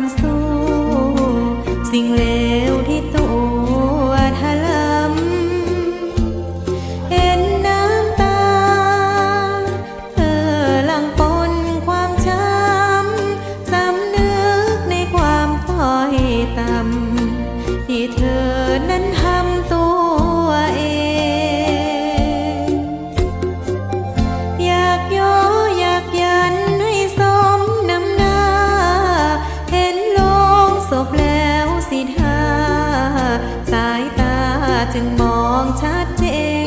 นสู้ สิ่งเลวที่ตัวึงมองชัดเจน